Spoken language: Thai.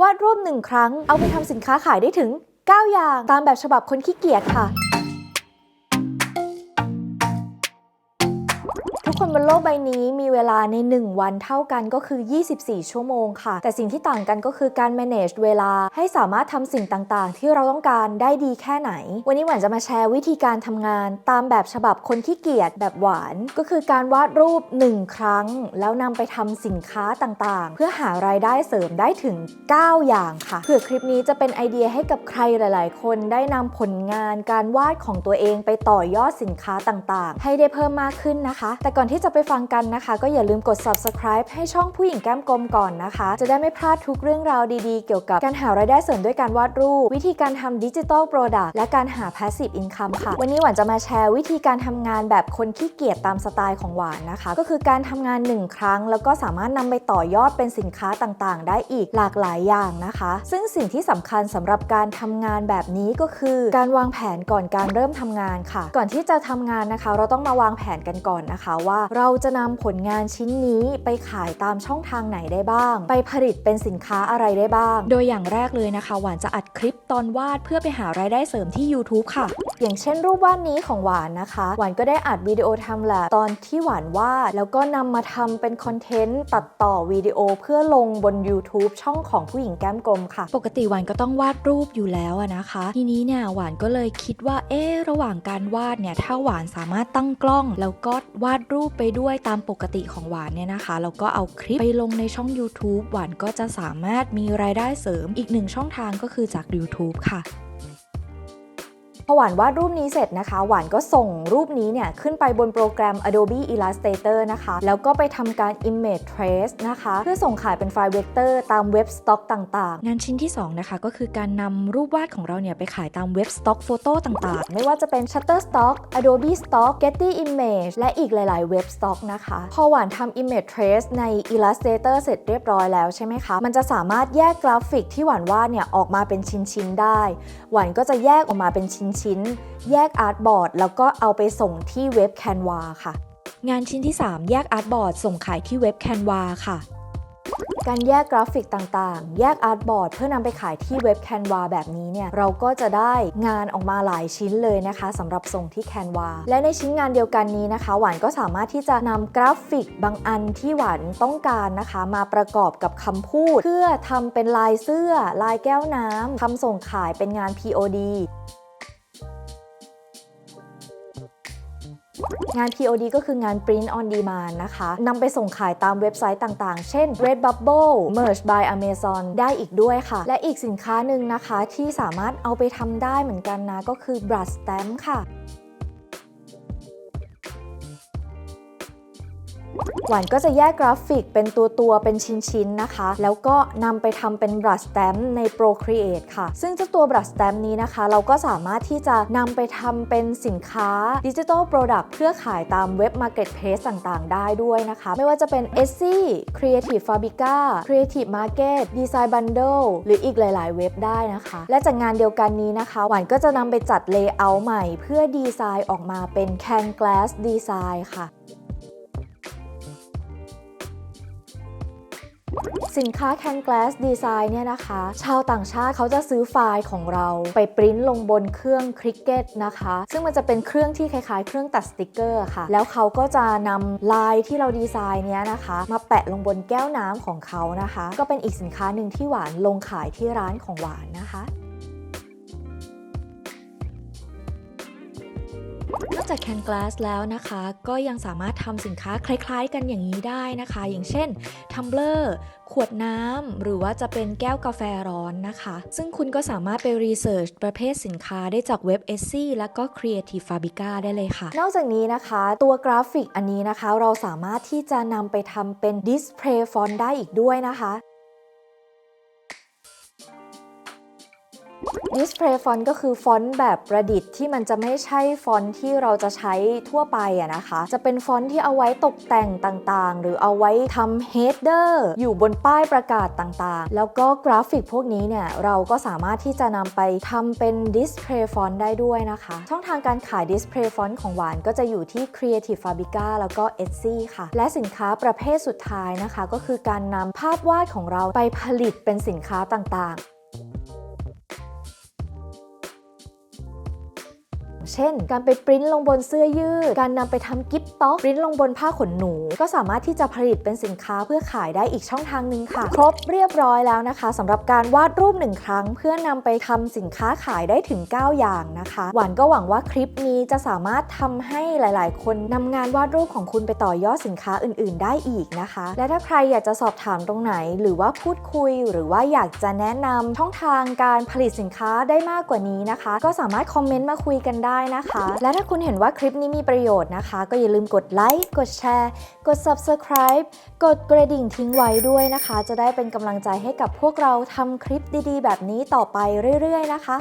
วาดรูปหนึ่งครั้งเอาไปทำสินค้าขายได้ถึง 9 อย่างตามแบบฉบับคนขี้เกียจค่ะ บนโลกใบนี้มีเวลาใน 1 วันเท่ากันก็คือ 24 ชั่วโมงค่ะ แต่สิ่งที่ต่างกันก็คือการ manage เวลาให้สามารถทำสิ่งต่างๆ ที่เราต้องการได้ดีแค่ไหน วันนี้หวานจะมาแชร์วิธีการทำงานตามแบบฉบับคนขี้เกียจแบบหวาน ก็คือการวาดรูป 1 ครั้ง แล้วนำไปทำสินค้าต่างๆ เพื่อหารายได้เสริมได้ถึง 9 อย่างค่ะเผื่อคลิปนี้จะเป็นไอเดียให้กับใครหลาย ๆ คนได้นำผลงานการวาดของตัวเองไปต่อยอดสินค้าต่างๆ ให้ได้เพิ่มมากขึ้นนะคะ แต่ก่อนที่จะไปฟังกันนะคะ ก็อย่าลืมกด subscribe ให้ช่องผู้หญิงแก้มกลมก่อนนะคะ จะได้ไม่พลาดทุกเรื่องราวดีๆ เกี่ยวกับการหารายได้เสริมด้วยการวาดรูป วิธีการทำดิจิ t a ลโปรดักต์และการหา passive income ค่ะ วันนี้หวานจะมาแชร์วิธีการทำงานแบบคนขี้เกียจตามสไตล์ของหวานนะคะ ก็คือการทำงาน 1 ครั้ง แล้วก็สามารถนำไปต่อยอดเป็นสินค้าต่างๆ ได้อีกหลากหลายอย่างนะคะ ซึ่งสิ่งที่สำคัญสำหรับการทำงานแบบนี้ก็คือการวางแผนก่อนการเริ่มทำงานค่ะ ก่อนที่จะทำงานนะคะ เราต้องมาวางแผนกันก่อนนะคะว่าเราจะนำผลงานชิ้นนี้ไปขายตามช่องทางไหนได้บ้าง ไปผลิตเป็นสินค้าอะไรได้บ้าง โดยอย่างแรกเลยนะคะ หวานจะอัดคลิปตอนวาดเพื่อไปหารายได้เสริมที่ YouTube ค่ะ อย่างเช่นรูปวาดนี้ของหวานนะคะ หวานก็ได้อัดวิดีโอทำแลบตอนที่หวานวาด แล้วก็นำมาทำเป็นคอนเทนต์ตัดต่อวิดีโอเพื่อลงบน YouTube ช่องของผู้หญิงแก้มกลมค่ะ ปกติหวานก็ต้องวาดรูปอยู่แล้วอะนะคะ ทีนี้เนี่ยหวานก็เลยคิดว่าเอ๊ะระหว่างการวาดเนี่ยถ้าหวานสามารถตั้งกล้อง แล้วก็วาดรูปไปด้วยตามปกติของหวานเนี่ยนะคะแล้วก็เอาคลิปไปลงในช่อง YouTube หวานก็จะสามารถมีรายได้เสริมอีกหนึ่งช่องทางก็คือจาก YouTube ค่ะ พอหวานวาดรูปนี้เสร็จนะคะ หวานก็ส่งรูปนี้เนี่ยขึ้นไปบนโปรแกรม Adobe Illustrator นะคะ แล้วก็ไปทำการ Image Trace นะคะ เพื่อส่งขายเป็นไฟล์เวกเตอร์ตามเว็บสต็อกต่างๆ งานชิ้นที่ 2 นะคะ ก็คือการนำรูปวาดของเราเนี่ยไปขายตามเว็บสต็อกโฟโต้ต่างๆ ไม่ว่าจะเป็น Shutterstock Adobe Stock Getty Image และอีกหลาย ๆ เว็บสต็อกนะคะ พอหวานทำ Image Trace ใน Illustrator เสร็จเรียบร้อยแล้วใช่ไหมคะ มันจะสามารถแยกกราฟิกที่หวานวาดเนี่ยออกมาเป็นชิ้น ๆ ได้ หวานก็จะแยกออกมาเป็นชิ้นๆแยกอาร์ตบอร์ดแล้วก็เอาไปส่งที่เว็บ Canva ค่ะ งานชิ้นที่ 3 แยกอาร์ตบอร์ดส่งขายที่เว็บ Canva ค่ะ การแยกกราฟิกต่างๆ แยกอาร์ตบอร์ดเพื่อนำไปขายที่เว็บ Canva แบบนี้เนี่ย เราก็จะได้งานออกมาหลายชิ้นเลยนะคะสำหรับส่งที่ Canva และในชิ้นงานเดียวกันนี้นะคะ หวานก็สามารถที่จะนำกราฟิกบางอันที่หวานต้องการนะคะ มาประกอบกับคำพูด เพื่อทำเป็นลายเสื้อ ลายแก้วน้ำทำส่งขายเป็นงาน POD งาน POD ก็คืองาน Print on Demand นะคะนำไปส่งขายตามเว็บไซต์ต่างๆ เช่น Redbubble Merch by Amazon ได้อีกด้วยค่ะ และอีกสินค้าหนึ่งนะคะที่สามารถเอาไปทำได้เหมือนกันนะ ก็คือ Brush Stamp ค่ะ หวานก็จะแยกกราฟิกเป็นตัวตัวเป็นชิ้นๆนะคะ แล้วก็นำไปทำเป็น brush stamp ใน Procreate ค่ะ ซึ่งเจ้าตัว brush stamp นี้นะคะ เราก็สามารถที่จะนำไปทำเป็นสินค้า Digital Product เพื่อขายตามเว็บ Marketplace ต่างๆ ได้ด้วยนะคะ ไม่ว่าจะเป็น Etsy Creative Fabrica Creative Market Design Bundle หรืออีกหลาย ๆ เว็บได้นะคะ และจากงานเดียวกันนี้นะคะ หวานก็จะนำไปจัด Layout ใหม่ เพื่อดีไซน์ออกมาเป็น Can Glass Design ค่ะ สินค้า Can Glass Design เนี่ยนะคะ ชาวต่างชาติเขาจะซื้อไฟล์ของเราไปปริ้นลงบนเครื่อง Cricut นะคะ ซึ่งมันจะเป็นเครื่องที่คล้ายๆ เครื่องตัดสติกเกอร์ค่ะ แล้วเขาก็จะนำลายที่เราดีไซน์เนี้ยนะคะ มาแปะลงบนแก้วน้ำของเขานะคะ ก็เป็นอีกสินค้าหนึ่งที่หวานลงขายที่ร้านของหวานนะคะนอกจาก Can Glass แล้วนะคะ ก็ยังสามารถทำสินค้าคล้ายๆ กันอย่างนี้ได้นะคะ อย่างเช่นทัมเบลอร์ ขวดน้ำหรือว่าจะเป็นแก้วกาแฟร้อนนะคะ ซึ่งคุณก็สามารถไปรีเสิร์ชประเภทสินค้าได้จากเว็บ Etsy และก็ Creative Fabrica ได้เลยค่ะ นอกจากนี้นะคะ ตัวกราฟิกอันนี้นะคะ เราสามารถที่จะนำไปทำเป็นดิสเพลย์ฟอนต์ได้อีกด้วยนะคะ Display Font ก็คือฟอนต์แบบประดิษฐ์ที่มันจะไม่ใช่ฟอนต์ที่เราจะใช้ทั่วไปอะนะคะ จะเป็นฟอนต์ที่เอาไว้ตกแต่งต่างๆ หรือเอาไว้ทำ header อยู่บนป้ายประกาศต่างๆ แล้วก็กราฟิกพวกนี้เนี่ยเราก็สามารถที่จะนำไปทำเป็น Display Font ได้ด้วยนะคะ ช่องทางการขาย Display Font ของหวานก็จะอยู่ที่ Creative Fabrica แล้วก็ Etsy ค่ะ และสินค้าประเภทสุดท้ายนะคะ ก็คือการนำภาพวาดของเราไปผลิตเป็นสินค้าต่างๆ เช่น การไปปริ้นลงบนเสื้อยืด การนำไปทำกิฟต์ต็อกปริ้นลงบนผ้าขนหนู ก็สามารถที่จะผลิตเป็นสินค้าเพื่อขายได้อีกช่องทางหนึ่งค่ะ ครบเรียบร้อยแล้วนะคะสำหรับการวาดรูปหนึ่งครั้ง เพื่อนำไปทำสินค้าขายได้ถึง 9 อย่างนะคะ หวานก็หวังว่าคลิปนี้จะสามารถทำให้หลาย ๆ คนนำงานวาดรูปของคุณไปต่อยอดสินค้าอื่น ๆ ได้อีกนะคะ และถ้าใครอยากจะสอบถามตรงไหน หรือว่าพูดคุย หรือว่าอยากจะแนะนำช่องทางการผลิตสินค้าได้มากกว่านี้นะคะ ก็สามารถคอมเมนต์มาคุยกันได้ได้นะคะ และถ้าคุณเห็นว่าคลิปนี้มีประโยชน์นะคะ ก็อย่าลืมกดไลค์ กดแชร์ กด subscribe กดกระดิ่งทิ้งไว้ด้วยนะคะ จะได้เป็นกำลังใจให้กับพวกเราทำคลิปดีๆ แบบนี้ต่อไปเรื่อย ๆ นะคะ